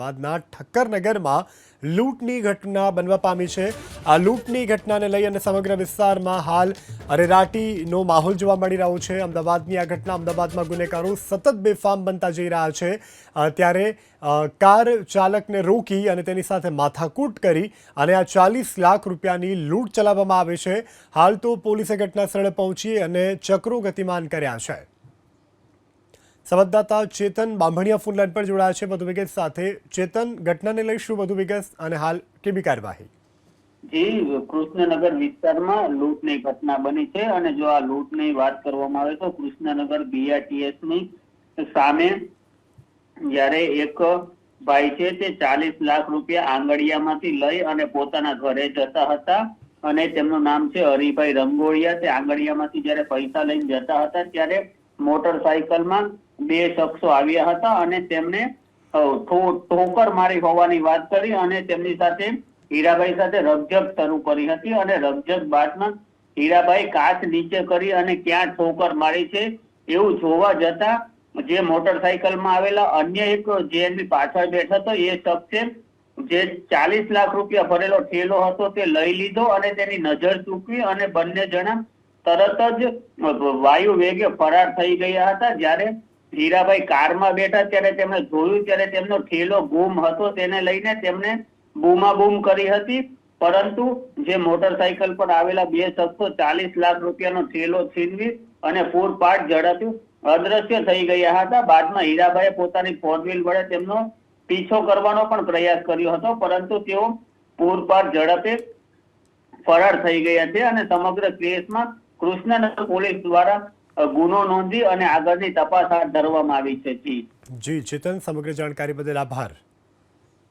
અમદાવાદના ઠક્કરનગરમાં લૂંટની ઘટના બનવા પામી છે. આ લૂંટની ઘટનાને લઈ અને સમગ્ર વિસ્તારમાં હાલ અરેરાટીનો માહોલ જોવા મળી રહ્યો છે. અમદાવાદની આ ઘટના અમદાવાદમાં ગુનેગારો સતત બેફામ બનતા જઈ રહ્યા છે. ત્યારે કાર ચાલકને રોકી અને તેની સાથે માથાકૂટ કરી અને આ ચાલીસ લાખ રૂપિયાની લૂંટ ચલાવવામાં આવે છે. હાલ તો પોલીસે ઘટના સ્થળે પહોંચી અને ચક્રો ગતિમાન કર્યા છે. સંવાદદાતા ચેતન બાંભણિયા ફોન લાઈન પર જોડાયા છે. વધુ વિગત સાથે ચેતન ઘટનાને લઈ શું વધુ વિગત અને હાલ કેવી કાર્યવાહી? જી, કૃષ્ણનગર વિસ્તારમાં લૂંટની ઘટના બની છે અને જો આ લૂંટની વાત કરવામાં આવે તો કૃષ્ણનગર બીઆરટીએસની સામે જ્યારે એક ભાઈ છે તે ચાલીસ લાખ રૂપિયા આંગળિયામાંથી લઈ અને પોતાના ઘરે જતા હતા અને તેમનું નામ છે હરિભાઈ રંગોળિયા. તે આંગળિયામાંથી જ્યારે પૈસા લઈને જતા હતા ત્યારે મોટરસાયકલમાં બે શખ્સો આવ્યા હતા અને તેમને ઠોકર મારી હોવાની વાત કરી અને તેમની સાથે હીરાભાઈ સાથે રકઝક શરૂ કરી હતી અને રકઝક બાદમાં હીરાભાઈ કાચ નીચે કરી અને ક્યાં ઠોકર મારી છે એવું જોવા જતા જે મોટરસાયકલમાં આવેલા અન્ય એક જે એમની પાછળ બેઠો હતો, એ શખ્સે જે ચાલીસ લાખ રૂપિયા ભરેલો ઠેલો હતો તે લઈ લીધો અને તેની નજર ચૂકવી અને બંને જણા તરત જ વાયુ વેગે ફરાર થઈ ગયા હતા. જ્યારે હીરાભાઈ કારમાં બેઠા ત્યારે તેમણે જોયું ત્યારે તેમનો ઠેલો ગુમ હતો તેને લઈને તેમણે બૂમા બૂમ કરી હતી. પરંતુ જે મોટરસાયકલ પર આવેલા બે શખ્સો ચાલીસ લાખ રૂપિયાનો ઠેલો છીનવી અને પૂરપાટ ઝડપ્યું. અદ્રશ્ય થઈ ગયા હતા. બાદમાં હીરાભાઈએ પોતાની ફોર વ્હીલ વડે તેમનો પીછો કરવાનો પણ પ્રયાસ કર્યો હતો, પરંતુ તેઓ પૂરપાટ ઝડપે ફરાર થઈ ગયા છે અને સમગ્ર કેસમાં કૃષ્ણનગર પોલીસ દ્વારા ગુનો નોંધી અને આગળની તપાસ હાથ ધરવામાં આવી છે. જી. ચેતન સમગ્ર જાણકારી બદલ આભાર.